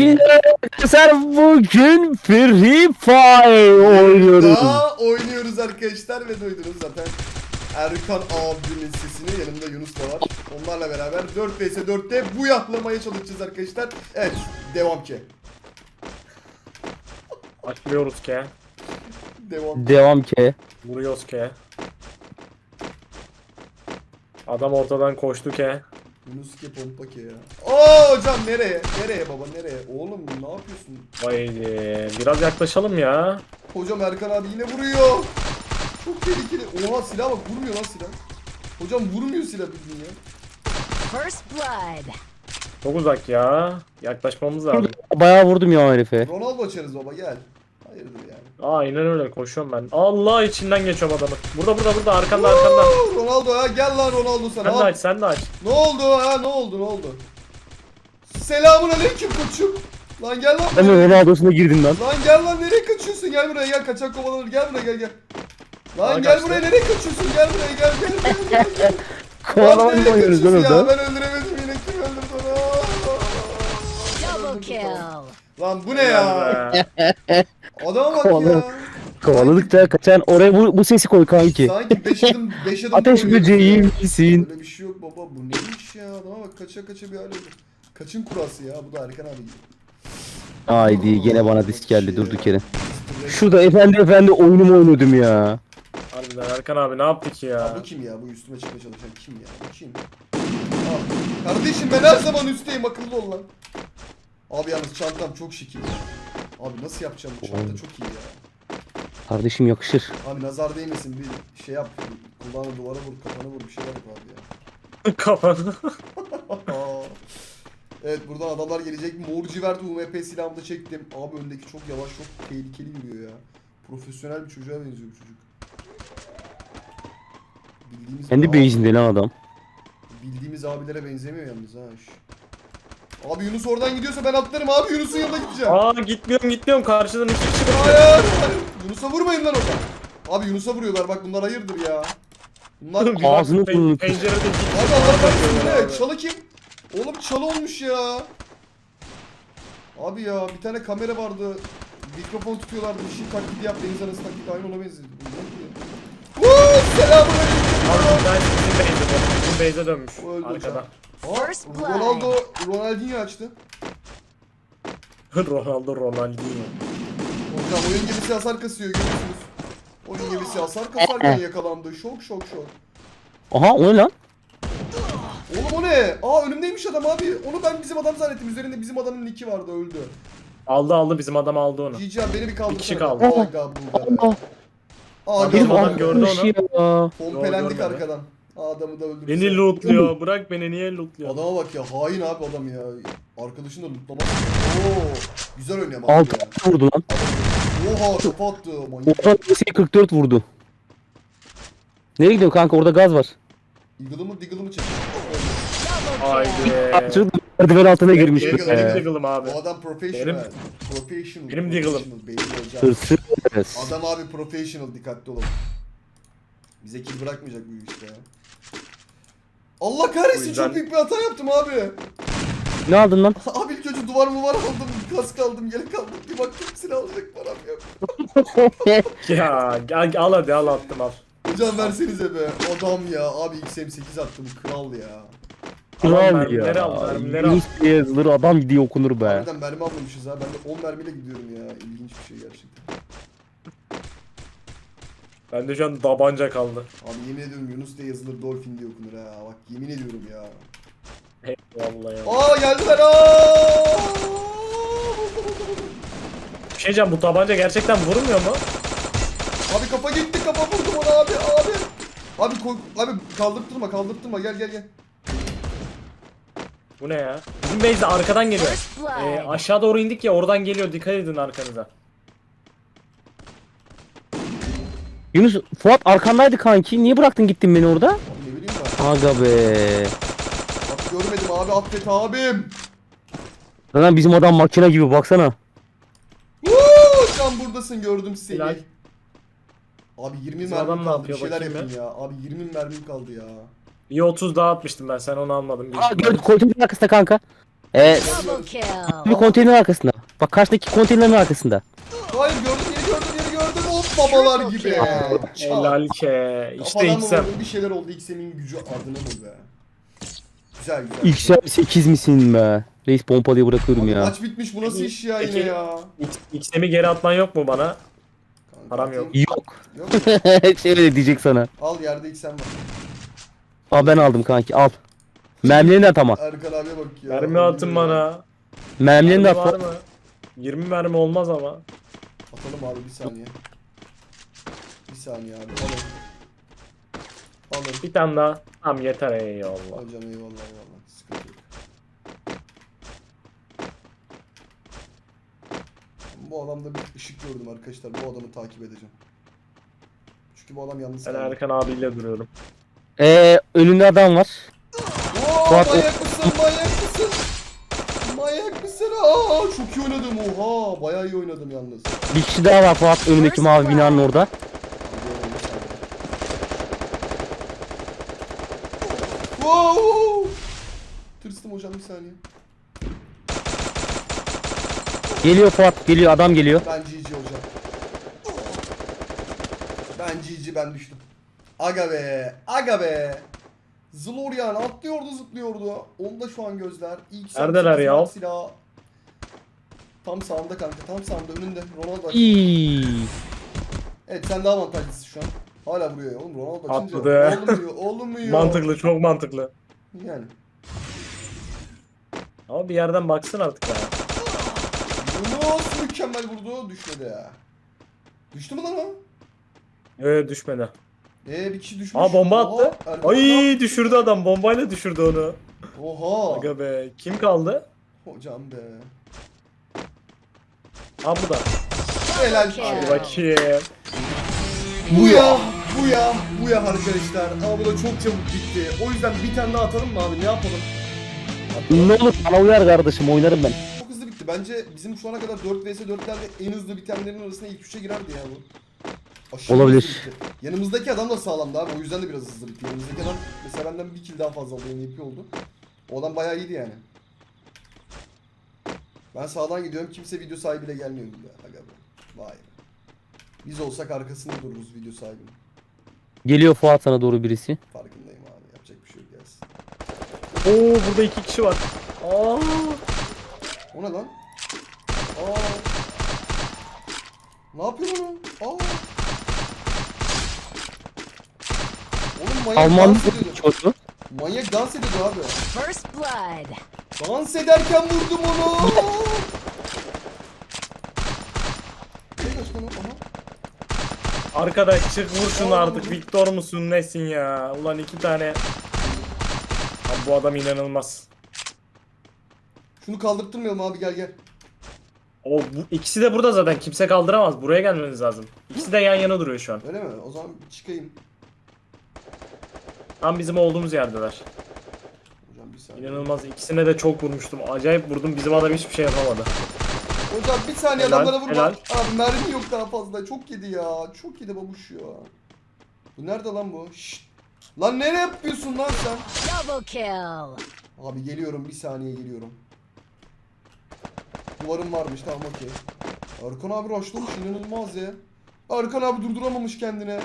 Arkadaşlar bugün Free Fire oynuyoruz. Daha oynuyoruz arkadaşlar ve duydunuz zaten Erkan abimin sesini yanımda Yunus da var. Onlarla beraber 4 vs 4'te bu yaklamaya çalışacağız arkadaşlar. Evet devam ki. Açmıyoruz ki. Devam. Devam ki. Vuruyoruz ki. Adam ortadan koştu ki. Yunus ki pompa ki ya. Oo hocam nereye? Nereye baba nereye? Oğlum ne yapıyorsun? Vay biraz yaklaşalım ya. Hocam Erkan abi yine vuruyor. Çok tehlikeli. Oha silah bak vurmuyor lan silah. Hocam vurmuyor silah bildiğin ya. First blood. Çok uzak ya. Yaklaşmamız lazım. Bayağı vurdum ya o herife. Ronaldo açarız baba gel. Hayırdır yani. Aynen öyle koşuyorum ben. Allah içinden geçiyorum adamın. Burada burada burada arkanda arkanda. Oo, Ronaldo ya gel lan Ronaldo sana. Sen de aç sen de aç. Ne oldu ha ne oldu ne oldu? Selamun aleyküm koçum. Lan gel lan Ben buraya. Ronaldo'suna girdim lan. Lan gel lan nereye kaçıyorsun gel buraya gel kaçak kovalanır gel buraya gel gel. Lan Aa, gel kaçtı. buraya nereye kaçıyorsun gel buraya gel gel gel gel. gel. Kovalama Lan oynuyoruz orada. ben öldüremedim yine kim öldürdü onu? Double kill. Lan bu ne ya? Adama bak ya. Kovaladıkça kaçan oraya bu, bu sesi koy kanki. Sanki 5 adım 5 adım Ateş koyuyoruz böceği misin? Öyle bir şey yok baba bu neymiş ya adama bak kaça kaça bir hal oldu. Kaçın kurası ya bu da Erkan abi. Haydi gene bana disk geldi durduk yere. Şurada efendi efendi oyunumu oynuyordum ya. Harbiden Erkan abi ne yaptık Ya ya? bu kim ya? Bu üstüme çıkmaya çalışan kim ya? Bu kim? Aa, kardeşim ben her zaman üstteyim akıllı ol lan. Abi yalnız çantam çok şekil. Abi nasıl yapacağım bu çanta çok iyi ya. Kardeşim yakışır. Abi nazar değmesin bir şey yap. Kulağını duvara vur kafana vur bir şey yap abi ya. Kafanı. Evet buradan adamlar gelecek. Mor civert UMP silahımı da çektim. Abi öndeki çok yavaş çok tehlikeli yürüyor ya. Profesyonel bir çocuğa benziyor bu çocuk. Bildiğimiz Kendi Aa. base'inde lan adam. Bildiğimiz abilere benzemiyor yalnız ha. şş. Abi Yunus oradan gidiyorsa ben atlarım abi Yunus'un yanına gideceğim. Aa gitmiyorum gitmiyorum karşıdan iki kişi bakıyor. Hayır. Yunus'a vurmayın lan oradan. Abi Yunus'a vuruyorlar bak bunlar hayırdır ya. Bunlar abi Ağzını burnunu- Pencerede iki kişi Allah bana bakıyorlar kahretsin abi. ne? Çalı kim? Oğlum çalı olmuş ya. Abi ya bir tane kamera vardı. Mikrofon tutuyorlardı. Bir şey taklidi yap. Deniz anası taklidi aynı ona benziyor. Vuuu selamünaleyküm. Abi ben bizim base'e Bizim base'e dönmüş. Öldü Arkada. Aa, First blood. Ronaldo, Ronaldinho açtı. Ronaldo Ronaldinho. Hocam oyun gemisi hasar kasıyor görüyorsunuz. Oyun gemisi hasar kasarken yakalandı. Şok şok şok. Aha o ne lan? Oğlum o ne? Aa önümdeymiş adam abi. Onu ben bizim adam zannettim. Üzerinde bizim adamın nicki vardı öldü. Aldı aldı bizim adam aldı onu. Cici abi beni bir kaldırsana. Bir kişi kaldı. Aga burada. be. Aga Herif adam bu. gördü atmış ya. Pompelendik Görmedi. arkadan. Adamı da öldürdü. Beni lootluyor. Bırak beni niye lootluyor? Adama bak ya hain abi adam ya. Arkadaşını da lootlamak. Oo. Güzel oynuyor ama Altı ya. vurdu lan. Oha kafa attı. Manyak. Oradan DS'yi 44 vurdu. Nereye gidiyor kanka orada gaz var. Eagle'ı mı Diggle'ı mı çekti? Haydi. Şurada merdiven altına girmiş. Benim, Ee, benim be. Diggle'ım abi. Bu adam professional. Benim- Professional. Benim Diggle'ım. professional, Benim hocam. Hırsız. Adam abi professional dikkatli olun. Bize kill bırakmayacak bu işte ya. Allah O kahretsin yüzden- çok büyük bir hata yaptım abi. Ne aldın lan? Abi ilk önce duvar mı var aldım, kask aldım, yelek aldım. Bir baktım silah alacak param yok. Ya gel, al hadi al attım al. Hocam versenize be. Adam ya. Abi XM8 attım. Kral ya. Al, Kral mermileri ya. al, mermileri al. Yunus diye yazılır adam diye okunur be. Harbiden mermi almamışız ha. Ben de 10 mermiyle gidiyorum ya. İlginç bir şey gerçekten. Bende şu an tabanca kaldı. Abi yemin ediyorum Yunus diye yazılır, Dolphin diye okunur ha. Bak yemin ediyorum ya. Eyvallah ya. Aa geldiler aa! Bir şey diyeceğim bu tabanca gerçekten vurmuyor mu? Abi kafa gitti kafa vurdum ona abi abi. Abi koy, abi kaldırtırma kaldırtırma gel gel gel. Bu ne ya? Bizim base'de arkadan geliyor. Ee, aşağı doğru indik ya oradan geliyor dikkat edin arkanıza. Yunus Fuat arkandaydı kanki. Niye bıraktın gittin beni orada? Ne bileyim ben. Aga be. Bak görmedim abi affet abim. Lan bizim adam makine gibi baksana. Woo! Can buradasın gördüm seni. Helal. Abi 20 Bizim mermim adam ne kaldı. yapıyor bir şeyler bakayım yapın ya. Abi 20 mermim kaldı ya. Bir 30 daha atmıştım ben sen onu almadın. Aa gördüm bir arkasında kanka. Ee, Double bir kill. konteyner arkasında. Bak karşıdaki konteynerin arkasında. Hayır gördüm yeri gördüm yeri babalar gibi. Çat. Helal ke. İşte Kafadan XM. Bir şeyler oldu XM'in gücü adına mı be? Güzel güzel. XM 8 misin be? Reis pompalıyı bırakıyorum Abi ya. Maç bitmiş bu nasıl iş ya yine Peki. ya? XM'i geri atman yok mu bana? Kanka, Param yok. Yok. Yok mu? Şöyle de diyecek sana. Al yerde XM var. Al ben aldım kanki al. Mermilerini de at ama. Erkan abiye bak ya. Mermi atın bana. Mermilerini de Mermi at. var mı? 20 mermi olmaz ama. Atalım abi bir saniye. Saniye abi alın. Alın. Bir tane daha. Tamam yeter eyvallah. Hocam eyvallah eyvallah. Sıkıntı yok. Bu adamda bir ışık gördüm arkadaşlar. Bu adamı takip edeceğim. Çünkü bu adam yalnız Ben kaldı. Erkan abiyle duruyorum. Ee, önünde adam var. Oo, Fuat, manyak mısın manyak mısın? Manyak mısın? Aa, çok iyi oynadım oha. Bayağı iyi oynadım yalnız. Bir kişi daha var Fuat önündeki mavi binanın orada. Wow! Tırstım hocam bir saniye. Geliyor Fuat geliyor adam geliyor. Ben GG hocam. Ben GG ben düştüm. Aga be, aga be. Zlorian atlıyordu zıplıyordu. Onda şu an gözler. İlk Neredeler ya? Silah. Tam sağında kanka, tam sağında önünde. Ronaldo. İyi. Evet sen daha avantajlısın şu an. Hala vuruyor ya oğlum Ronaldo açınca. Atladı. Olmuyor, olmuyor. Mantıklı çok mantıklı. Yani. Ama bir yerden baksın artık ya. Yunus mükemmel vurdu. Düşmedi ya. Düştü mü lan o? Ee düşmedi. Ee bir kişi düşmüş. Aa bomba Oha, attı. Erkan Ay adam- düşürdü adam. Bombayla düşürdü onu. Oha. Aga be. Kim kaldı? Hocam be. Ha bu da. Helal Hadi bakayım. Bu ya. Bu ya. Bu ya arkadaşlar. Ama bu da çok çabuk bitti. O yüzden bir tane daha atalım mı abi? Ne yapalım? Ne olur bana uyar kardeşim oynarım ben. Çok hızlı bitti. Bence bizim şu ana kadar 4 vs 4'lerde en hızlı bitenlerin arasında ilk 3'e girerdi ya bu. Aşırı Olabilir. hızlı bitti. Yanımızdaki adam da sağlamdı abi. O yüzden de biraz hızlı bitti. Yanımızdaki adam mesela benden bir kill daha fazla aldı. MVP oldu. O adam bayağı iyiydi yani. Ben sağdan gidiyorum. Kimse video sahibiyle gelmiyor. Be. Aga be. Vay be. Biz olsak arkasında dururuz video sahibinin. Geliyor Fuat sana doğru birisi. Farkındayım abi. Yapacak bir şey yok gelsin. Oo burada iki kişi var. Aa. O ne lan? Aa. Ne yapıyor lan? Aa. Oğlum manyak Alman dans ediyordu. çocuğu. Manyak dans ediyordu abi. First blood. Dans ederken vurdum onu. Tek açma lan, aha. Arkadaş çık vur şunu artık. Victor musun nesin ya? Ulan iki tane. Abi bu adam inanılmaz. Şunu kaldırtmayalım abi gel gel. O bu ikisi de burada zaten. Kimse kaldıramaz. Buraya gelmeniz lazım. İkisi de yan yana duruyor şu an. Öyle mi? O zaman çıkayım. Tam bizim olduğumuz yerdeler. Hocam bir saniye. İnanılmaz. İkisine de çok vurmuştum. Acayip vurdum. Bizim adam hiçbir şey yapamadı. Hocam bir saniye Helal, adamlara vurma. helal. Abi mermi yok daha fazla. Çok yedi ya. Çok yedi babuş ya. Bu nerede lan bu? Şşt. Lan nereye yapıyorsun lan sen? Double kill. Abi geliyorum bir saniye geliyorum. Duvarım varmış tamam okey. Erkan abi rushlamış inanılmaz ya. Erkan abi durduramamış kendine.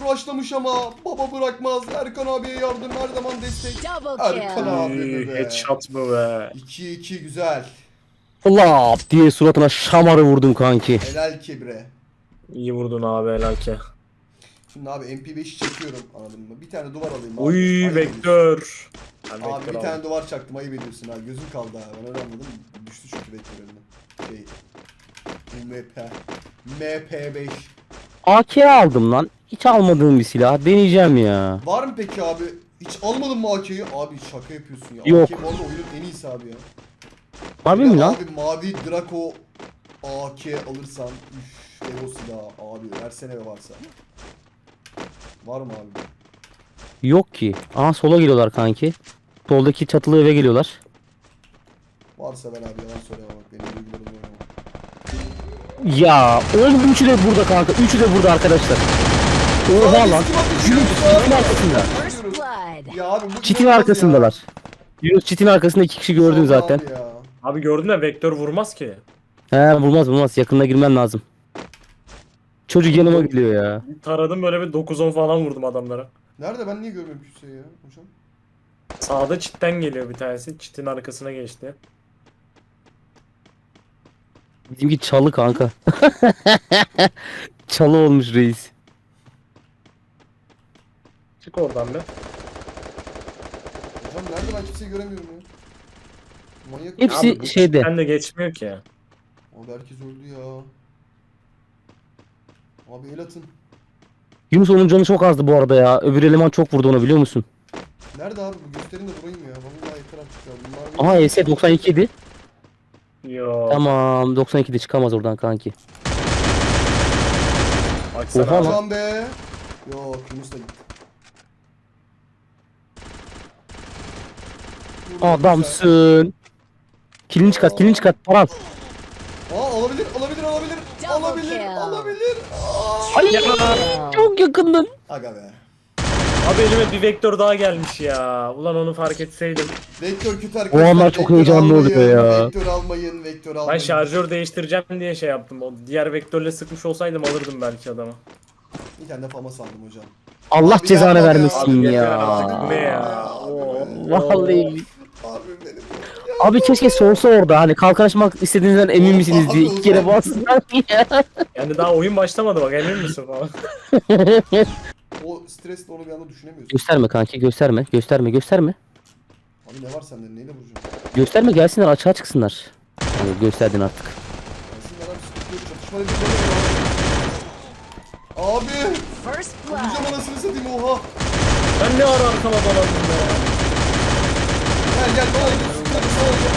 Rushlamış ama baba bırakmaz. Erkan abiye yardım her zaman destek. Double Erkan abi be. Headshot mı be? 2-2 güzel. Lap diye suratına şamarı vurdum kanki. Helal kebre. İyi vurdun abi helal ki. Şimdi abi MP5'i çekiyorum anladın mı? Bir tane duvar alayım abi. Uy Ayıp ediyorsun. vektör. Ben Abi bir tane duvar çaktım ayıp ediyorsun ha. Gözüm kaldı ha. Ben öyle anladım. Düştü çünkü vektör önüne. Şey. MP. MP5. AK aldım lan. Hiç almadığım bir silah. Deneyeceğim ya. Var mı peki abi? Hiç almadın mı AK'yi? Abi şaka yapıyorsun ya. Yok. AK bu arada oyunun en iyisi abi ya. Harbi mi lan? Abi mavi Draco AK alırsan üf Evo silahı abi versene ve varsa. Var mı abi? Yok ki. Aha sola geliyorlar kanki. Soldaki çatılı eve geliyorlar. Varsa ben abi yalan söyleme bak benim duygularım oynama. Ya oğlum üçü de burada kanka. Üçü de burada arkadaşlar. Oha lan. atıyor? Çitin arkasında. Ya abi bu Çitin arkasındalar. Yunus çitin arkasında iki kişi gördün zaten. ya. Abi gördün mü vektör vurmaz ki. He vurmaz vurmaz. Yakında girmen lazım. Çocuk yanıma geliyor ya. Taradım böyle bir 9-10 falan vurdum adamlara. Nerede ben niye görmüyorum kimseyi ya hocam? Sağda çitten geliyor bir tanesi. Çitin arkasına geçti. Bizimki çalı kanka. çalı olmuş reis. Çık oradan be. Hocam nerede ben kimseyi göremiyorum ya. Manyak Hepsi Abi bu şeyde. çitten de geçmiyor ki. Abi herkes öldü ya. Abi el atın. Yunus onun canı çok azdı bu arada ya. Öbür eleman çok vurdu ona biliyor musun? Nerede abi bu gösterin de vurayım ya. Vallahi ekran çıkıyor. Bunlar Aha ES 92 idi. Yo. Tamam 92'de çıkamaz oradan kanki. Baksana. Oha lan. Be. Yok Yunus da gitti. Vurdum güzel. Adamsın. Kilini çıkart, kilini çıkart. Paran. Aa alabilir, alabilir, alabilir. Double alabilir, kill. alabilir. Aa. Ay çok yakındın. Aga be. Abi elime bir vektör daha gelmiş ya. Ulan onu fark etseydim. Vektör kötü arkadaşlar. anlar çok Vektör heyecanlı almayın, oluyor ya. Vektör almayın, vektör almayın. Ben şarjör değiştireceğim diye şey yaptım. O diğer vektörle sıkmış olsaydım alırdım belki adamı. Bir tane de fama saldım hocam. Allah Abi cezanı ya. vermesin ya. bu ne ya? Abi Oo. Vallahi. Abim benim. Abi keşke sorsa orada hani kalkan açmak istediğinizden emin misiniz diye iki kere bassınlar ya. Yani daha oyun başlamadı bak emin misin falan. O stresle onu bir anda düşünemiyorsun. Gösterme kanki gösterme gösterme gösterme. Abi ne var sende? Neyle vuracaksın? Gösterme gelsinler açığa çıksınlar. Hani gösterdin artık. Gelsin adam sıkıntı çatışma edin. Abi! First Vuracağım anasını satayım oha! Ben ne ara arkama dolandım ya. Gel gel ne Sıkıntı ne oldu?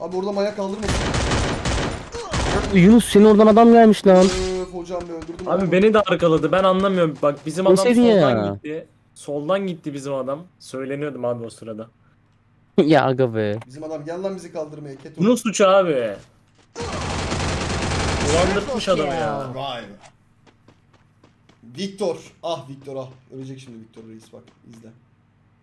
Abi orada manyak kaldırmasın. Yunus senin oradan adam gelmiş lan. Öf hocam be öldürdüm. Abi beni de arkaladı ben anlamıyorum. Bak bizim adam soldan ya. gitti. Soldan gitti bizim adam. Söyleniyordum abi o sırada. ya aga be. Bizim adam gel lan bizi kaldırmaya. Keto. Bunun suçu abi. Dolandırmış adamı ya. Vay be. Victor. Ah Victor ah. Ölecek şimdi Victor Reis bak izle.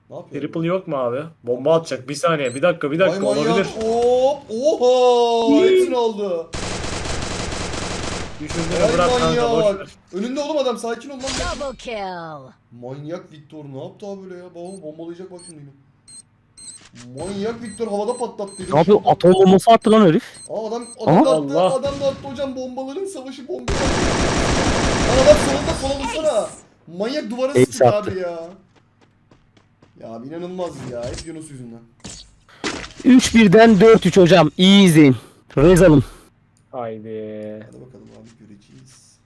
Ne yapıyor? Triple yok mu abi? Bomba atacak. Bir saniye. Bir dakika. Bir dakika. Vay manyak. Olabilir. Hop. Oha. Hepsini aldı. Düşündüğünü Vay bırak kanka. Boş ver. manyak. Önünde oğlum adam sakin ol lan. Double kill. Manyak Victor ne yaptı abi böyle ya? Babamı bombalayacak bak şimdi. Manyak Victor havada patlattı. Ne yapıyor? Atom bombası attı lan herif. Aa adam adam da attı. Allah. Adam da attı hocam bombaların savaşı bomba. Lan adam solunda sola vursana. Manyak duvara Ace sıktı attı. abi ya. Ya abi inanılmaz ya. Hep Yunus yüzünden. 3-1'den 4-3 hocam. İyi izleyin. Rez alın. Haydi. Hadi bakalım abi göreceğiz.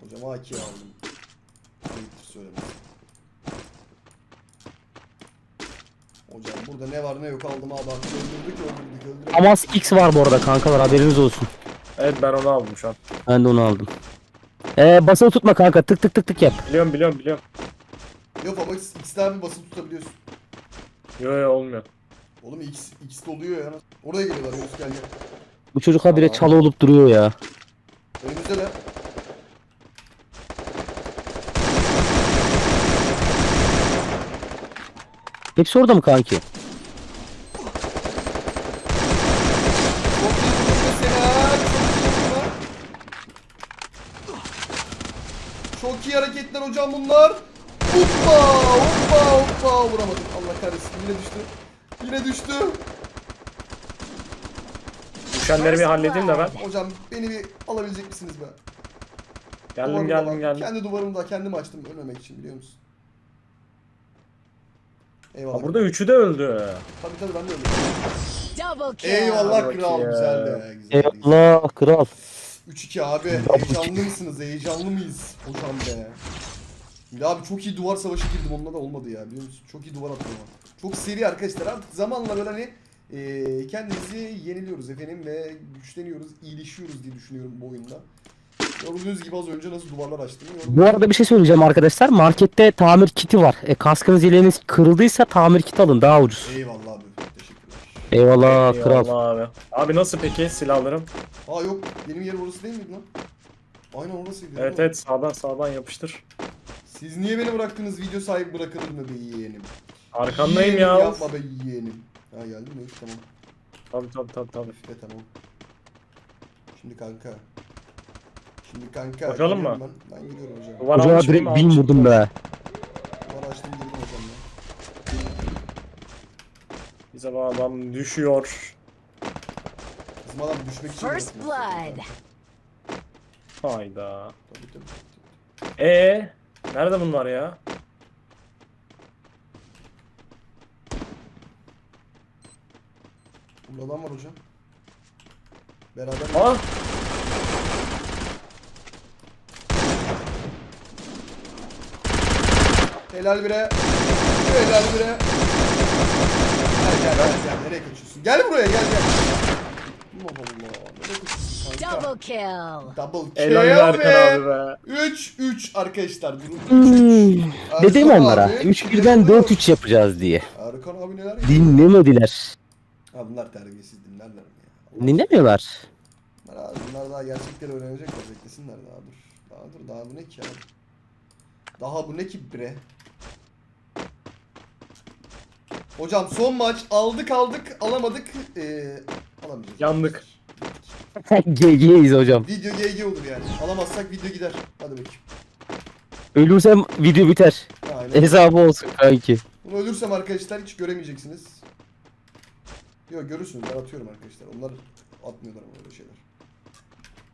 Hocam AK aldım. Ayıptır söylemesi. Hocam burada ne var ne yok aldım abi. Öldürdük öldürdük öldürdük. Amas X var bu arada kankalar haberiniz olsun. Evet ben onu aldım şu an. Ben de onu aldım. Ee, basılı tutma kanka tık tık tık tık yap. Biliyorum biliyorum biliyorum. Yok ama X, X'de abi basılı tutabiliyorsun. Yo yo olmuyor. Oğlum X, X'de oluyor ya. Oraya geliyorlar Yunus gel gel. Bu çocuk habire Aa. çalı olup duruyor ya. Önümüzde de. Hepsi orada mı kanki? Çok iyi hareketler hocam bunlar. Hoppa hoppa hoppa vuramadım. Allah kahretsin yine düştü. Yine düştü. Düşenleri bir halledeyim de ben. Hocam beni bir alabilecek misiniz be? Geldim Duvarımda geldim bak. geldim. Kendi duvarımda kendim açtım ölmemek için biliyor musun? Eyvallah. Ha, burada üçü de öldü. Tabii tabii ben de öyle. Double kill. Eyvallah Hadi kral bakayım. güzeldi. güzeldi, güzeldi. Eyvallah kral. 3-2 abi. Heyecanlı mısınız? Heyecanlı mıyız? Hocam be. Ya abi çok iyi duvar savaşı girdim onunla da olmadı ya biliyor musun? Çok iyi duvar attım ama. Çok seri arkadaşlar artık zamanla böyle hani eee kendimizi yeniliyoruz efendim ve güçleniyoruz, iyileşiyoruz diye düşünüyorum bu oyunda. Gördüğünüz gibi az önce nasıl duvarlar açtım. Bu arada bir şey söyleyeceğim arkadaşlar. Markette tamir kiti var. E, kaskınız yeleğiniz kırıldıysa tamir kiti alın daha ucuz. Eyvallah abi. Teşekkürler. Eyvallah kral. Eyvallah abi. Abi nasıl peki silahlarım? Aa yok benim yer orası değil miydi lan? Aynen orasıydı. Evet evet sağdan sağdan yapıştır. Siz niye beni bıraktınız video sahibi bırakılır mı be yeğenim? Arkandayım Yeğenim ya. Yapma be yeğenim. Ha geldim mi? Tamam. Tabii tabii tabii tabii. Üf de tamam. Şimdi kanka. Şimdi kanka. Bakalım mı? Ben, ben gidiyorum hocam. Duvar almışım, direkt bin vurdum be. Var açtım girdim hocam ben. Bize bu adam düşüyor. Bizim adam düşmek için. First blood. Hayda. Tabii tabii. Ee, nerede bunlar ya? Burada adam var hocam. Beraber. Ah! Helal bire. Helal bire. Gel gel gel gel. Nereye kaçıyorsun? Gel buraya gel gel. Allah? Double kill. Double kill Helal Erkan abi be. 3 3 arkadaşlar. Durum 3 Hmm. 3. Dedim onlara 3 birden 4 3 yapacağız diye. Erkan abi neler yapıyor? Dinlemediler. Ha bunlar terbiyesiz dinlerler mi ya? Dinlemiyorlar. Bunlar, abi, bunlar daha gerçekleri öğrenecekler. Beklesinler daha dur. Daha dur daha bu ne ki abi? Daha bu ne ki bre? Hocam son maç aldık aldık alamadık ee, alamayacağız. Yandık. GG'yiz hocam. Video GG olur yani. Alamazsak video gider. Hadi bakayım. Ölürsem video biter. Aynen. Hesabı olsun kanki. Bunu ölürsem arkadaşlar hiç göremeyeceksiniz. Yok görürsünüz ben atıyorum arkadaşlar. Onlar atmıyorlar ama öyle şeyler.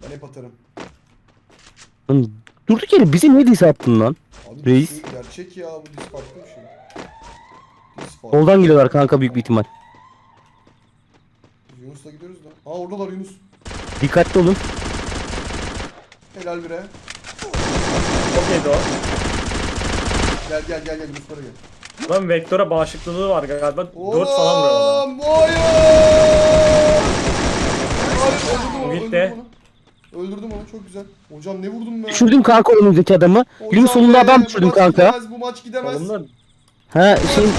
Ben hep atarım. Lan Durduk yere bize ne diss attın lan? Abi Reis. gerçek ya bu dis farklı bir şey. Dis farklı. Soldan geliyorlar kanka büyük bir ihtimal. Yunus'la gidiyoruz da. Aa oradalar Yunus. Dikkatli olun. Helal bire. Okeydi o. Gel gel gel gel Yunus bana gel. Lan vektöre bağışıklılığı var galiba. 4 falan vuruyor bana. Oğlum hayır. Hayır öldürdüm onu. Gitti. Öldürdüm onu. Öldürdüm onu çok güzel. Hocam ne vurdum ben? Düşürdüm kanka önümüzdeki adamı. Hocam sonunda adam bu düşürdüm maç kanka. Gidemez, bu maç gidemez. Da Ha şeyin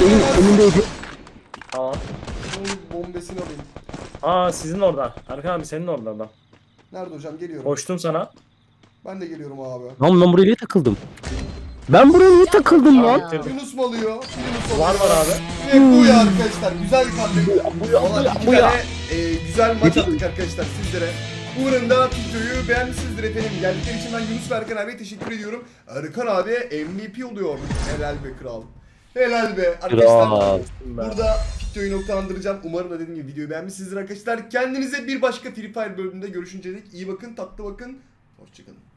tamam. Bombesini alayım. Aa sizin orada. Erkan abi senin orada adam. Nerede hocam geliyorum. Koştum sana. Ben de geliyorum abi. Lan ben buraya niye takıldım? Ben buraya niye takıldım lan? Bitirdim. Yunus mu alıyor? Yunus alıyor. Var var abi. Ve bu ya arkadaşlar güzel bir comeback. Valla iki bu ya. tane e, güzel maç attık arkadaşlar sizlere. Umarım da videoyu beğenmişsinizdir efendim. Geldikleri için ben Yunus ve Erkan abiye teşekkür ediyorum. Erkan abi MVP oluyor. Helal be kral. Helal be. Arkadaşlar Kral. burada videoyu noktalandıracağım. Umarım da dediğim gibi videoyu beğenmişsinizdir arkadaşlar. Kendinize bir başka Free Fire bölümünde görüşünceye dek iyi bakın, tatlı bakın. Hoşçakalın.